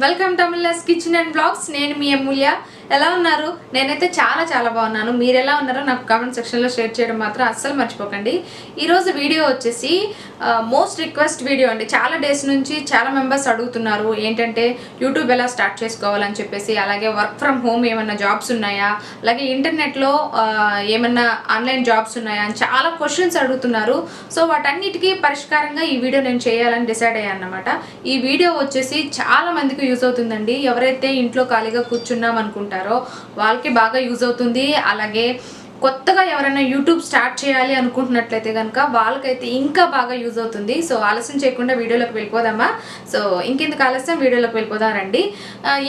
Welcome to kitchen and blogs నేను మీ అమూల్య ఎలా ఉన్నారు? నేనైతే చాలా చాలా బాగున్నాను. మీరు ఎలా ఉన్నారో నాకు కామెంట్ సెక్షన్లో షేర్ చేయడం మాత్రం అస్సలు మర్చిపోకండి. ఈరోజు వీడియో వచ్చేసి మోస్ట్ రిక్వెస్ట్ వీడియో అండి. చాలా డేస్ నుంచి చాలా మెంబర్స్ అడుగుతున్నారు ఏంటంటే యూట్యూబ్ ఎలా స్టార్ట్ చేసుకోవాలని చెప్పేసి అలాగే వర్క్ ఫ్రమ్ హోమ్ ఏమన్నా జాబ్స్ ఉన్నాయా? అలాగే ఇంటర్నెట్లో ఏమన్నా ఆన్లైన్ జాబ్స్ ఉన్నాయా? అని చాలా క్వశ్చన్స్ అడుగుతున్నారు. సో వాటన్నిటికీ పరిష్కారంగా ఈ వీడియో నేను చేయాలని డిసైడ్ అయ్యాను అనమాట ఈ వీడియో వచ్చేసి చాలా మందికి యూజ్ అవుతుందండి. ఎవరైతే ఇంట్లో ఖాళీగా కూర్చున్నాం అనుకుంటారో వాళ్ళకి బాగా యూజ్ అవుతుంది. అలాగే కొత్తగా ఎవరైనా యూట్యూబ్ స్టార్ట్ చేయాలి అనుకుంటున్నట్లయితే కనుక వాళ్ళకైతే ఇంకా బాగా యూజ్ అవుతుంది. సో ఆలస్యం చేయకుండా వీడియోలోకి వెళ్ళిపోదామా? సో ఇంకెందుకు ఆలస్యం? వీడియోలోకి వెళ్ళిపోదాం రండి.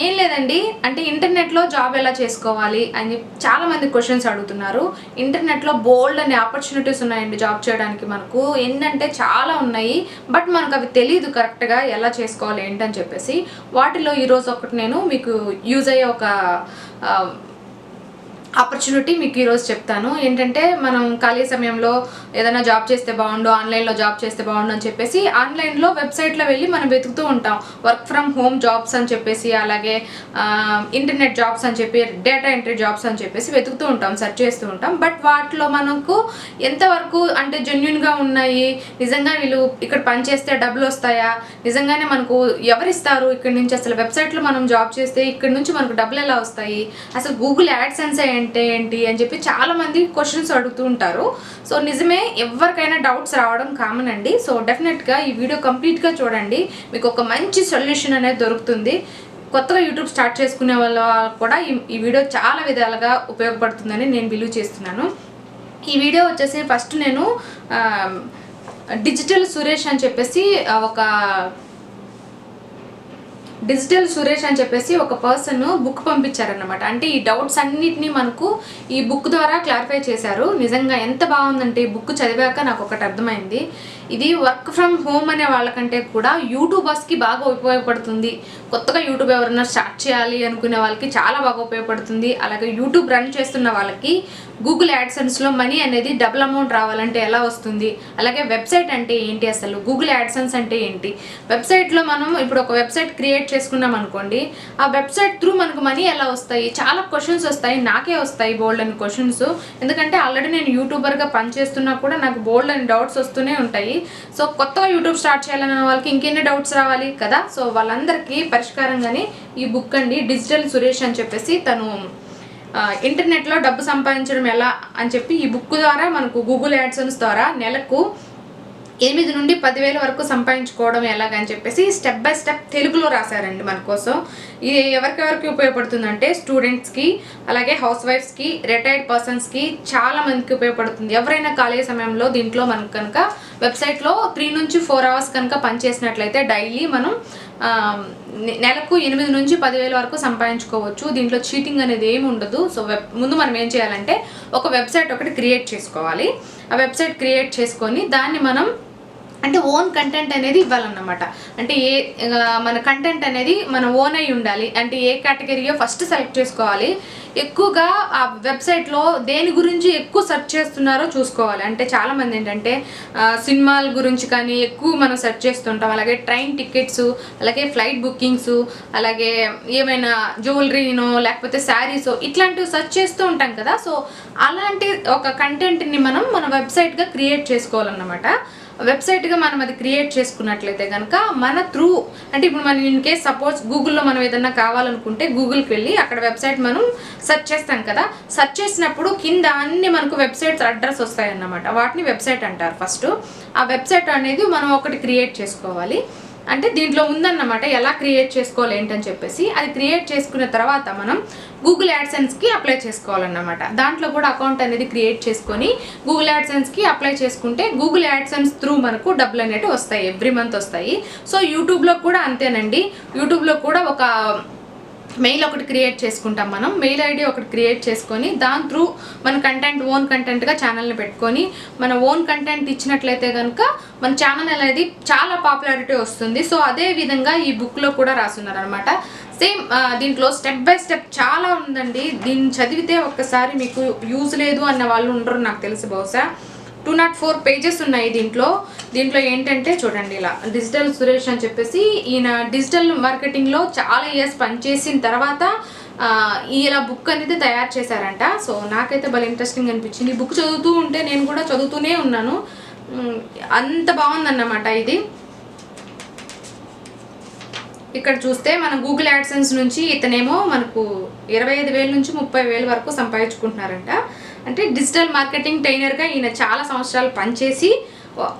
ఏం లేదండి. అంటే ఇంటర్నెట్లో జాబ్ ఎలా చేసుకోవాలి అని చాలామంది క్వశ్చన్స్ అడుగుతున్నారు. ఇంటర్నెట్లో బోల్డ్ అనే ఆపర్చునిటీస్ ఉన్నాయండి జాబ్ చేయడానికి మనకు. ఎన్నంటే చాలా ఉన్నాయి. బట్ మనకు అవి తెలియదు కరెక్ట్గా ఎలా చేసుకోవాలి ఏంటని చెప్పేసి. వాటిలో ఈరోజు ఒకటి నేను మీకు యూజ్ అయ్యే ఒక ఆపర్చునిటీ మీకు ఈరోజు చెప్తాను. ఏంటంటే మనం ఖాళీ సమయంలో ఏదైనా జాబ్ చేస్తే బాగుండు ఆన్లైన్లో జాబ్ చేస్తే బాగుండు అని చెప్పేసి ఆన్లైన్లో వెబ్సైట్లో వెళ్ళి మనం వెతుకుతూ ఉంటాం. వర్క్ ఫ్రమ్ హోమ్ జాబ్స్ అని చెప్పేసి అలాగే ఇంటర్నెట్ జాబ్స్ అని చెప్పి డేటా ఎంట్రీ జాబ్స్ అని చెప్పేసి వెతుకుతూ ఉంటాం సెర్చ్ చేస్తూ ఉంటాం. బట్ వాటిలో మనకు ఎంతవరకు అంటే జెన్యున్గా ఉన్నాయి? నిజంగా వీళ్ళు ఇక్కడ పనిచేస్తే డబ్బులు వస్తాయా? నిజంగానే మనకు ఎవరిస్తారు? ఇక్కడ నుంచి అసలు వెబ్సైట్లో మనం జాబ్ చేస్తే ఇక్కడ నుంచి మనకు డబ్బులు ఎలా వస్తాయి? అసలు గూగుల్ యాడ్సెన్స్ అంటే ఏంటి అని చెప్పి చాలా మంది క్వశ్చన్స్ అడుగుతూ ఉంటారు. సో నిజమే ఎవరికైనా డౌట్స్ రావడం కామన్ అండి. సో డెఫినెట్గా ఈ వీడియో కంప్లీట్గా చూడండి. మీకు ఒక మంచి సొల్యూషన్ అనేది దొరుకుతుంది. కొత్తగా యూట్యూబ్ స్టార్ట్ చేసుకునే వాళ్ళ కూడా ఈ వీడియో చాలా విధాలుగా ఉపయోగపడుతుందని నేను బిలీవ్ చేస్తున్నాను. ఈ వీడియో వచ్చేసి ఫస్ట్ నేను డిజిటల్ సురేష్ అని చెప్పేసి ఒక డిజిటల్ సురేష్ అని చెప్పేసి ఒక పర్సన్ బుక్ పంపించారన్నమాట. అంటే ఈ డౌట్స్ అన్నిటినీ మనకు ఈ బుక్ ద్వారా క్లారిఫై చేశారు. నిజంగా ఎంత బాగుందంటే ఈ బుక్ చదివాక నాకు ఒకటి అర్థమైంది. ఇది వర్క్ ఫ్రమ్ హోమ్ అనే వాళ్ళకంటే కూడా యూట్యూబర్స్కి బాగా ఉపయోగపడుతుంది. కొత్తగా యూట్యూబ్ ఎవరైనా స్టార్ట్ చేయాలి అనుకునే వాళ్ళకి చాలా బాగా ఉపయోగపడుతుంది. అలాగే యూట్యూబ్ రన్ చేస్తున్న వాళ్ళకి గూగుల్ యాడ్సెన్స్లో మనీ అనేది డబుల్ అమౌంట్ రావాలంటే ఎలా వస్తుంది? అలాగే వెబ్సైట్ అంటే ఏంటి అసలు? గూగుల్ యాడ్సెన్స్ అంటే ఏంటి? వెబ్సైట్లో మనం ఇప్పుడు ఒక వెబ్సైట్ క్రియేట్ చేసుకున్నాం అనుకోండి ఆ వెబ్సైట్ త్రూ మనకు మనీ ఎలా వస్తాయి? చాలా క్వశ్చన్స్ వస్తాయి నాకే వస్తాయి బోల్డ్ అని క్వశ్చన్స్. ఎందుకంటే ఆల్రెడీ నేను యూట్యూబర్గా పనిచేస్తున్నా కూడా నాకు బోల్డ్ అని డౌట్స్ వస్తూనే ఉంటాయి. సో కొత్తగా యూట్యూబ్ స్టార్ట్ చేయాలన్న వాళ్ళకి ఇంకెన్ని డౌట్స్ రావాలి కదా? సో వాళ్ళందరికీ పరిష్కారంగానే ఈ బుక్ అండి డిజిటల్ సురేష్ అని చెప్పేసి తను ఇంటర్నెట్లో డబ్బు సంపాదించడం ఎలా అని చెప్పి ఈ బుక్ ద్వారా మనకు గూగుల్ యాడ్సన్స్ ద్వారా నెలకు ఎనిమిది నుండి పదివేల వరకు సంపాదించుకోవడం ఎలాగని చెప్పేసి స్టెప్ బై స్టెప్ తెలుగులో రాశారండి మన కోసం. ఇది ఎవరికెవరికి ఉపయోగపడుతుందంటే స్టూడెంట్స్కి అలాగే హౌస్ వైఫ్స్కి రిటైర్డ్ పర్సన్స్కి చాలా మందికి ఉపయోగపడుతుంది. ఎవరైనా ఖాళీ సమయంలో దీంట్లో మనకు కనుక వెబ్సైట్లో త్రీ నుంచి ఫోర్ అవర్స్ కనుక పనిచేసినట్లయితే డైలీ మనం నెలకు ఎనిమిది నుంచి పదివేల వరకు సంపాదించుకోవచ్చు. దీంట్లో చీటింగ్ అనేది ఏమి ఉండదు. సో వెబ్ ముందు మనం ఏం చేయాలంటే ఒక వెబ్సైట్ ఒకటి క్రియేట్ చేసుకోవాలి. ఆ వెబ్సైట్ క్రియేట్ చేసుకొని దాన్ని మనం అంటే ఓన్ కంటెంట్ అనేది ఇవ్వాలన్నమాట. అంటే ఏ మన కంటెంట్ అనేది మన ఓన్ అయి ఉండాలి. అంటే ఏ కేటగిరీయో ఫస్ట్ సెలెక్ట్ చేసుకోవాలి. ఎక్కువగా ఆ వెబ్సైట్లో దేని గురించి ఎక్కువ సెర్చ్ చేస్తున్నారో చూసుకోవాలి. అంటే చాలామంది ఏంటంటే సినిమాల గురించి కానీ ఎక్కువ మనం సెర్చ్ చేస్తుంటాం. అలాగే ట్రైన్ టికెట్స్ అలాగే ఫ్లైట్ బుకింగ్స్ అలాగే ఏమైనా జ్యువెలరీనో లేకపోతే శారీసో ఇట్లాంటివి సెర్చ్ చేస్తూ ఉంటాం కదా. సో అలాంటి ఒక కంటెంట్ని మనం మన వెబ్సైట్గా క్రియేట్ చేసుకోవాలన్నమాట. వెబ్సైట్గా మనం అది క్రియేట్ చేసుకున్నట్లయితే కనుక మన త్రూ అంటే ఇప్పుడు మనం ఇన్ కేస్ సపోజ్ గూగుల్లో మనం ఏదన్నా కావాలనుకుంటే గూగుల్కి వెళ్ళి అక్కడ వెబ్సైట్ మనం సెర్చ్ చేస్తాం కదా సెర్చ్ చేసినప్పుడు కింద అన్ని మనకు వెబ్సైట్స్ అడ్రస్ వస్తాయన్నమాట. వాటిని వెబ్సైట్ అంటారు ఫస్ట్. ఆ వెబ్సైట్ అనేది మనం ఒకటి క్రియేట్ చేసుకోవాలి. అంటే దీంట్లో ఉందన్నమాట ఎలా క్రియేట్ చేసుకోవాలి ఏంటని చెప్పేసి. అది క్రియేట్ చేసుకున్న తర్వాత మనం గూగుల్ యాడ్సెన్స్కి అప్లై చేసుకోవాలన్నమాట. దాంట్లో కూడా అకౌంట్ అనేది క్రియేట్ చేసుకొని గూగుల్ యాడ్సెన్స్కి అప్లై చేసుకుంటే గూగుల్ యాడ్సెన్స్ త్రూ మనకు డబ్బులు అనేవి వస్తాయి ఎవ్రీ మంత్ వస్తాయి. సో యూట్యూబ్లో కూడా అంతేనండి. యూట్యూబ్లో కూడా ఒక మెయిల్ ఒకటి క్రియేట్ చేసుకుంటాం మనం. మెయిల్ ఐడి ఒకటి క్రియేట్ చేసుకొని దాని త్రూ మన కంటెంట్ ఓన్ కంటెంట్గా ఛానల్ని పెట్టుకొని మన ఓన్ కంటెంట్ ఇచ్చినట్లయితే కనుక మన ఛానల్ అనేది చాలా పాపులారిటీ వస్తుంది. సో అదే విధంగా ఈ బుక్లో కూడా రాస్తున్నారు సేమ్ దీంట్లో స్టెప్ బై స్టెప్ చాలా ఉందండి. దీన్ని చదివితే ఒక్కసారి మీకు యూజ్ లేదు అన్న వాళ్ళు ఉండరు నాకు తెలుసు బహుశా. టూ నాట్ ఫోర్ పేజెస్ ఉన్నాయి దీంట్లో. దీంట్లో ఏంటంటే చూడండి ఇలా డిజిటల్ సురేష్ అని చెప్పేసి ఈయన డిజిటల్ మార్కెటింగ్లో చాలా ఇయర్స్ పనిచేసిన తర్వాత ఇలా బుక్ అనేది తయారు చేశారంట. సో నాకైతే భలే ఇంట్రెస్టింగ్ అనిపించింది. ఈ బుక్ చదువుతూ ఉంటే నేను కూడా చదువుతూనే ఉన్నాను. అంత బాగుందన్నమాట ఇది. ఇక్కడ చూస్తే మన గూగుల్ యాడ్సెన్స్ నుంచి ఇతనేమో మనకు ఇరవై ఐదు వేల నుంచి ముప్పై వేల వరకు సంపాదించుకుంటున్నారంట. అంటే డిజిటల్ మార్కెటింగ్ ట్రైనర్గా ఈయన చాలా సంవత్సరాలు పనిచేసి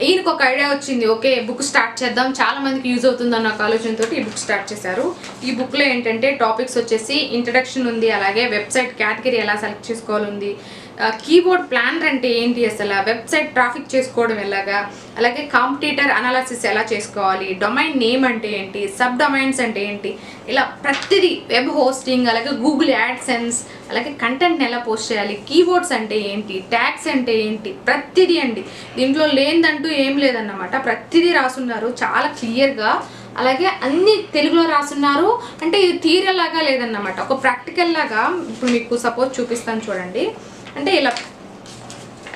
ఈయనకు ఒక ఐడియా వచ్చింది. ఓకే బుక్ స్టార్ట్ చేద్దాం. చాలా మందికి యూజ్ అవుతుందన్న ఒక ఆలోచనతో ఈ బుక్ స్టార్ట్ చేశారు. ఈ బుక్లో ఏంటంటే టాపిక్స్ వచ్చేసి ఇంట్రడక్షన్ ఉంది అలాగే వెబ్సైట్ కేటగిరీ ఎలా సెలెక్ట్ చేసుకోవాలి ఉంది కీబోర్డ్ ప్లానర్ అంటే ఏంటి అసలు? వెబ్సైట్ ట్రాఫిక్ చేసుకోవడం ఎలాగా? అలాగే కాంపిటీటర్ అనాలసిస్ ఎలా చేసుకోవాలి? డొమైన్ నేమ్ అంటే ఏంటి? సబ్ డొమైన్స్ అంటే ఏంటి? ఇలా ప్రతిదీ వెబ్ హోస్టింగ్ అలాగే గూగుల్ యాడ్ సెన్స్ అలాగే కంటెంట్ని ఎలా పోస్ట్ చేయాలి? కీబోర్డ్స్ అంటే ఏంటి? ట్యాగ్స్ అంటే ఏంటి? ప్రతిదీ అండి. దీంట్లో లేనిదంటూ ఏం లేదన్నమాట. ప్రతిదీ రాసున్నారు. చాలా క్లియర్గా అలాగే అన్ని తెలుగులో రాసున్నారు. అంటే ఇది థియరీ లాగా లేదన్నమాట. ఒక ప్రాక్టికల్ లాగా ఇప్పుడు మీకు సపోజ్ చూపిస్తాను చూడండి. అంటే ఇలా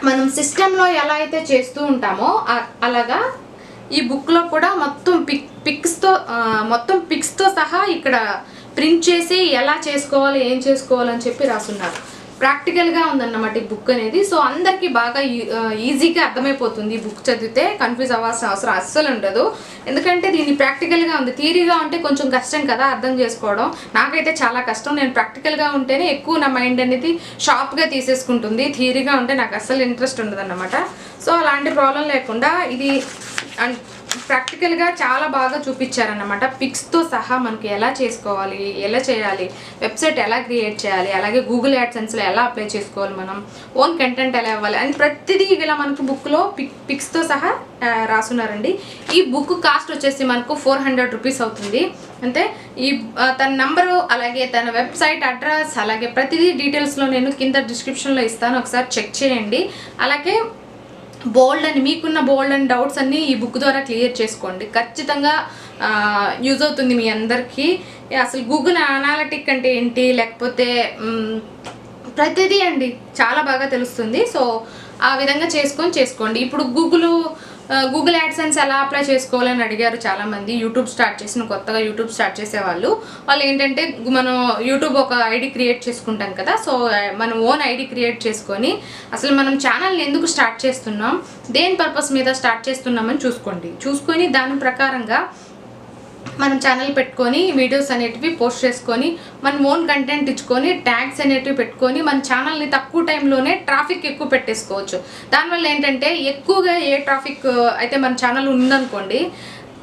మనం సిస్టంలో ఎలా అయితే చేస్తూ ఉంటామో అలాగా ఈ బుక్లో కూడా మొత్తం పిక్ పిక్స్తో మొత్తం పిక్స్తో సహా ఇక్కడ ప్రింట్ చేసి ఎలా చేసుకోవాలి ఏం చేసుకోవాలని చెప్పి రాసున్నారు. ప్రాక్టికల్గా ఉందన్నమాట ఈ బుక్ అనేది. సో అందరికీ బాగా ఈ- ఈజీగా అర్థమైపోతుంది ఈ బుక్ చదివితే. కన్ఫ్యూజ్ అవ్వాల్సిన అవసరం అస్సలు ఉండదు. ఎందుకంటే దీన్ని ప్రాక్టికల్గా ఉంది. థియరీగా ఉంటే కొంచెం కష్టం కదా అర్థం చేసుకోవడం. నాకైతే చాలా కష్టం. నేను ప్రాక్టికల్గా ఉంటేనే ఎక్కువ నా మైండ్ అనేది షార్ప్గా తీసేసుకుంటుంది. థియరీగా ఉంటే నాకు అస్సలు ఇంట్రెస్ట్ ఉండదు సో అలాంటి ప్రాబ్లం లేకుండా ఇది అన్- ప్రాక్టికల్గా చాలా బాగా చూపించారన్నమాట. పిక్స్తో సహా మనకి ఎలా చేసుకోవాలి ఎలా చేయాలి వెబ్సైట్ ఎలా క్రియేట్ చేయాలి అలాగే గూగుల్ యాడ్సెన్స్లో ఎలా అప్లై చేసుకోవాలి మనం ఓన్ కంటెంట్ ఎలా ఇవ్వాలి అని ప్రతిదీ ఇలా మనకు బుక్లో పిక్ పిక్స్తో సహా రాసున్నారండి. ఈ బుక్ కాస్ట్ వచ్చేసి మనకు ఫోర్ హండ్రెడ్ రూపీస్ అవుతుంది. అంటే ఈ తన నంబరు అలాగే తన వెబ్సైట్ అడ్రస్ అలాగే ప్రతిదీ డీటెయిల్స్లో నేను కింద డిస్క్రిప్షన్లో ఇస్తాను. ఒకసారి చెక్ చేయండి. అలాగే బోల్డ్ అని మీకున్న బోల్డ్ అండ్ డౌట్స్ అన్నీ ఈ బుక్ ద్వారా క్లియర్ చేసుకోండి. ఖచ్చితంగా యూజ్ అవుతుంది మీ అందరికీ. అసలు గూగుల్ అనాలిటిక్ అంటే ఏంటి? లేకపోతే ప్రతిదీ అండి. చాలా బాగా తెలుస్తుంది. సో ఆ విధంగా చేసుకొని చేసుకోండి. ఇప్పుడు గూగుల్ గూగుల్ యాడ్సెన్స్ ఎలా అప్లై చేసుకోవాలని అడిగారు చాలామంది. యూట్యూబ్ స్టార్ట్ చేసిన కొత్తగా యూట్యూబ్ స్టార్ట్ చేసేవాళ్ళు. వాళ్ళు ఏంటంటే మనం యూట్యూబ్ ఒక ఐడి క్రియేట్ చేసుకుంటాం కదా సో మనం ఓన్ ఐడి క్రియేట్ చేసుకొని అసలు మనం ఛానల్ని ఎందుకు స్టార్ట్ చేస్తున్నాం దేని పర్పస్ మీద స్టార్ట్ చేస్తున్నామని చూసుకోండి. చూసుకొని దాని ప్రకారంగా మనం ఛానల్ పెట్టుకొని వీడియోస్ అనేటివి పోస్ట్ చేసుకొని మన ఓన్ కంటెంట్ ఇచ్చుకొని ట్యాగ్స్ అనేటివి పెట్టుకొని మన ఛానల్ని తక్కువ టైంలోనే ట్రాఫిక్ ఎక్కువ పెట్టేసుకోవచ్చు. దానివల్ల ఏంటంటే ఎక్కువగా ఏ ట్రాఫిక్ అయితే మన ఛానల్ ఉందనుకోండి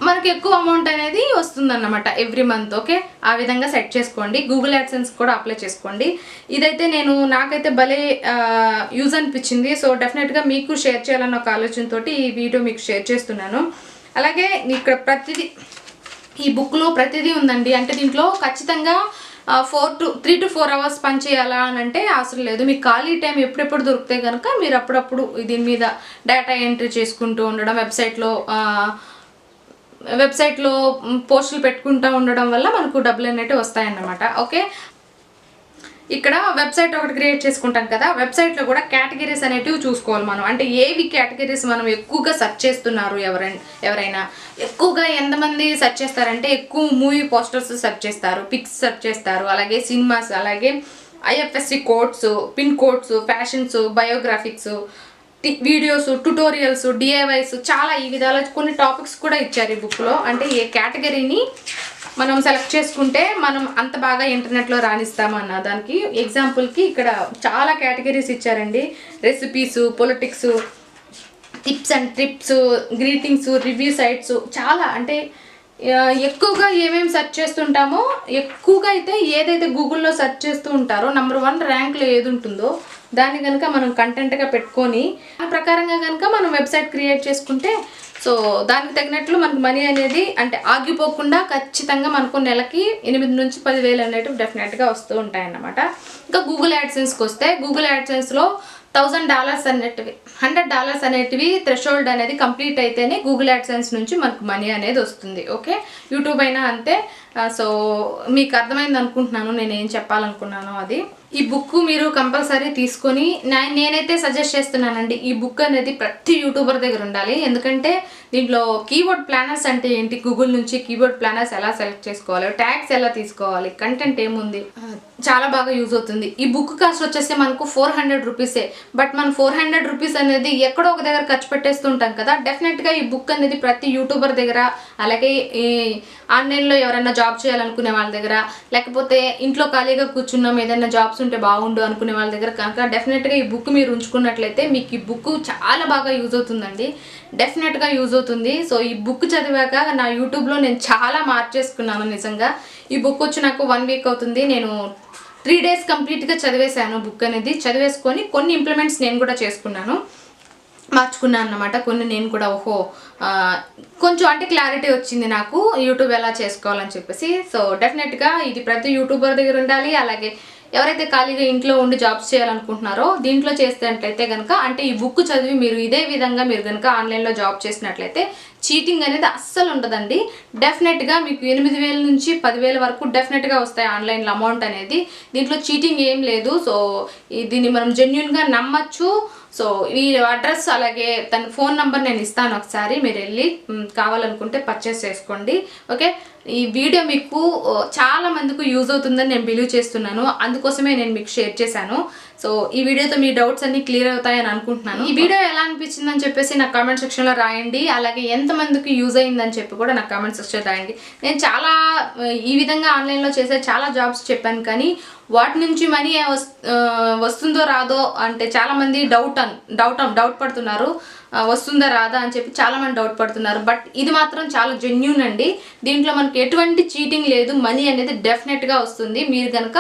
మనకి ఎక్కువ అమౌంట్ అనేది వస్తుందన్నమాట ఎవ్రీ మంత్ ఓకే ఆ విధంగా సెట్ చేసుకోండి. గూగుల్ యాడ్సెన్స్ కూడా అప్లై చేసుకోండి. ఇదైతే నేను నాకైతే భలే యూజ్ అనిపించింది. సో డెఫినెట్గా మీకు షేర్ చేయాలన్న ఒక ఆలోచనతో ఈ వీడియో మీకు షేర్ చేస్తున్నాను. అలాగే ఇక్కడ ప్రతిదీ ఈ బుక్లో ప్రతిదీ ఉందండి. అంటే దీంట్లో ఖచ్చితంగా four to three to four hours పని చేయాలా అని అంటే అవసరం లేదు. మీకు ఖాళీ టైం ఎప్పుడెప్పుడు దొరికితే కనుక మీరు అప్పుడప్పుడు దీని మీద డేటా ఎంట్రీ చేసుకుంటూ ఉండడం వెబ్సైట్లో వెబ్సైట్లో పోస్టులు పెట్టుకుంటూ ఉండడం వల్ల మనకు డబ్బులు అనేవి వస్తాయన్నమాట. ఓకే ఇక్కడ వెబ్సైట్ ఒకటి క్రియేట్ చేసుకుంటాం కదా వెబ్సైట్లో కూడా కేటగిరీస్ అనేటివి చూసుకోవాలి మనం. అంటే ఏవి కేటగిరీస్ మనం ఎక్కువగా సెర్చ్ చేస్తున్నారు ఎవరైనా ఎవరైనా? ఎక్కువగా ఎంతమంది సెర్చ్ చేస్తారంటే ఎక్కువ మూవీ పోస్టర్స్ సెర్చ్ చేస్తారు పిక్స్ సెర్చ్ చేస్తారు అలాగే సినిమాస్ అలాగే IFSC codes pin codes fashions biographics videos tutorials DIYs చాలా ఈ విధాల కొన్ని టాపిక్స్ కూడా ఇచ్చారు ఈ బుక్లో అంటే ఏ కేటగిరీని మనం సెలెక్ట్ చేసుకుంటే మనం అంత బాగా ఇంటర్నెట్లో రాణిస్తామన్న దానికి ఎగ్జాంపుల్కి ఇక్కడ చాలా కేటగిరీస్ ఇచ్చారండి. Recipes politics tips and trips greetings review sites చాలా అంటే ఎక్కువగా ఏమేమి సెర్చ్ చేస్తుంటామో ఎక్కువగా అయితే ఏదైతే గూగుల్లో సెర్చ్ చేస్తూ ఉంటారో నెంబర్ వన్ ర్యాంక్లో ఏది ఉంటుందో దాన్ని కనుక మనం కంటెంట్గా పెట్టుకొని ఆ ప్రకారంగా కనుక మనం వెబ్సైట్ క్రియేట్ చేసుకుంటే సో దానికి తగినట్లు మనకు మనీ అనేది అంటే ఆగిపోకుండా ఖచ్చితంగా మనకు నెలకి ఎనిమిది నుంచి పదివేలు అనేటివి డెఫినెట్గా వస్తూ ఉంటాయన్నమాట. ఇంకా గూగుల్ యాడ్సెన్స్కి వస్తే గూగుల్ యాడ్సెన్స్లో థౌజండ్ డాలర్స్ అనేటివి హండ్రెడ్ డాలర్స్ అనేటివి థ్రెషోల్డ్ అనేది కంప్లీట్ అయితేనే గూగుల్ యాడ్సెన్స్ నుంచి మనకు మనీ అనేది వస్తుంది ఓకే యూట్యూబ్ అయినా అంతే. Uh, సో మీకు అర్థమైంది అనుకుంటున్నాను నేను ఏం చెప్పాలనుకున్నానో అది. ఈ బుక్ మీరు కంపల్సరీ తీసుకొని నేనైతే సజెస్ట్ చేస్తున్నానండి ఈ బుక్ అనేది ప్రతి యూట్యూబర్ దగ్గర ఉండాలి. ఎందుకంటే దీంట్లో కీబోర్డ్ ప్లానర్స్ అంటే ఏంటి? గూగుల్ నుంచి కీబోర్డ్ ప్లానర్స్ ఎలా సెలెక్ట్ చేసుకోవాలి? ట్యాగ్స్ ఎలా తీసుకోవాలి? కంటెంట్ ఏముంది? చాలా బాగా యూజ్ అవుతుంది. ఈ బుక్ కాస్ట్ వచ్చేసి మనకు ఫోర్ హండ్రెడ్ రూపీసే బట్ మనం ఫోర్ హండ్రెడ్ రూపీస్ అనేది ఎక్కడో ఒక దగ్గర ఖర్చు పెట్టేస్తుంటాం కదా. డెఫినెట్గా ఈ బుక్ అనేది ప్రతి యూట్యూబర్ దగ్గర అలాగే ఈ ఆన్లైన్లో ఎవరైనా జాబ్ చేయాలనుకునే వాళ్ళ దగ్గర లేకపోతే ఇంట్లో ఖాళీగా కూర్చున్నాం ఏదైనా జాబ్స్ వస్తుంటే బాగుండు అనుకునే వాళ్ళ దగ్గర కనుక డెఫినెట్గా ఈ బుక్ మీరు ఉంచుకున్నట్లయితే మీకు ఈ బుక్ చాలా బాగా యూజ్ అవుతుందండి. డెఫినెట్గా యూజ్ అవుతుంది. సో ఈ బుక్ చదివాక నా యూట్యూబ్లో నేను చాలా మార్చేసుకున్నాను నిజంగా. ఈ బుక్ వచ్చి నాకు వన్ వీక్ అవుతుంది. నేను త్రీ డేస్ కంప్లీట్గా చదివేశాను బుక్ అనేది. చదివేసుకొని కొన్ని ఇంప్లిమెంట్స్ నేను కూడా చేసుకున్నాను. మార్చుకున్నాను అనమాట కొన్ని నేను కూడా ఓహో కొంచెం అంటే క్లారిటీ వచ్చింది నాకు. యూట్యూబ్ ఎలా చేసుకోవాలని చెప్పేసి. సో డెఫినెట్గా ఇది ప్రతి యూట్యూబర్ దగ్గర ఉండాలి. అలాగే ఎవరైతే ఖాళీగా ఇంట్లో ఉండి జాబ్స్ చేయాలనుకుంటున్నారో దీంట్లో చేసినట్లయితే కనుక అంటే ఈ బుక్ చదివి మీరు ఇదే విధంగా మీరు కనుక ఆన్లైన్లో జాబ్ చేసినట్లయితే చీటింగ్ అనేది అస్సలు ఉండదండి. డెఫినెట్గా మీకు ఎనిమిది వేల నుంచి పదివేల వరకు డెఫినెట్గా వస్తాయి ఆన్లైన్లో అమౌంట్ అనేది. దీంట్లో చీటింగ్ ఏం లేదు. సో దీన్ని మనం జెన్యున్గా నమ్మచ్చు. సో ఈ అడ్రస్ అలాగే తన ఫోన్ నంబర్ నేను ఇస్తాను ఒకసారి. మీరు వెళ్ళి కావాలనుకుంటే పర్చేస్ చేసుకోండి. ఓకే? ఈ వీడియో మీకు చాలా మందికి యూజ్ అవుతుందని నేను బిలీవ్ చేస్తున్నాను. అందుకోసమే నేను మీకు షేర్ చేశాను. సో ఈ వీడియోతో మీ డౌట్స్ అన్ని క్లియర్ అవుతాయని అనుకుంటున్నాను. ఈ వీడియో ఎలా అనిపించిందని చెప్పేసి నాకు కామెంట్ సెక్షన్లో రాయండి. అలాగే ఎంతమందికి యూజ్ అయిందని చెప్పి కూడా నాకు కామెంట్ సెక్షన్ రాయండి. నేను చాలా ఈ విధంగా ఆన్లైన్లో చేసే చాలా జాబ్స్ చెప్పాను కానీ వాటి నుంచి మనీ వస్తుందో రాదో అంటే చాలామంది డౌట్ అన్ డౌట్ డౌట్ పడుతున్నారు. వస్తుందా రాదా అని చెప్పి చాలా మంది డౌట్ పడుతున్నారు. బట్ ఇది మాత్రం చాలా జెన్యున్ అండి. దీంట్లో మనకి ఎటువంటి చీటింగ్ లేదు. మనీ అనేది డెఫినెట్గా వస్తుంది. మీరు కనుక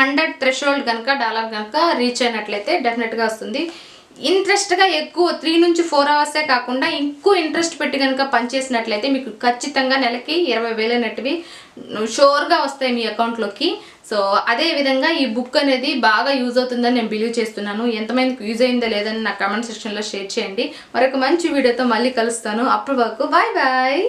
హండ్రెడ్ థ్రెషోల్డ్ కనుక డాలర్ కనుక రీచ్ అయినట్లయితే డెఫినెట్గా వస్తుంది. ఇంట్రెస్ట్గా ఎక్కువ త్రీ నుంచి ఫోర్ అవర్సే కాకుండా ఇంకో ఇంట్రెస్ట్ పెట్టి కనుక పనిచేసినట్లయితే మీకు ఖచ్చితంగా నెలకి ఇరవై వేలు అనేటివి షోర్గా వస్తాయి మీ అకౌంట్లోకి సో అదే విధంగా ఈ బుక్ అనేది బాగా యూజ్ అవుతుందని నేను బిలీవ్ చేస్తున్నాను. ఎంతమందికి యూజ్ అయిందో లేదని నా కమెంట్ సెక్షన్లో షేర్ చేయండి. మరొక మంచి వీడియోతో మళ్ళీ కలుస్తాను. అప్పటి వరకు బాయ్ బాయ్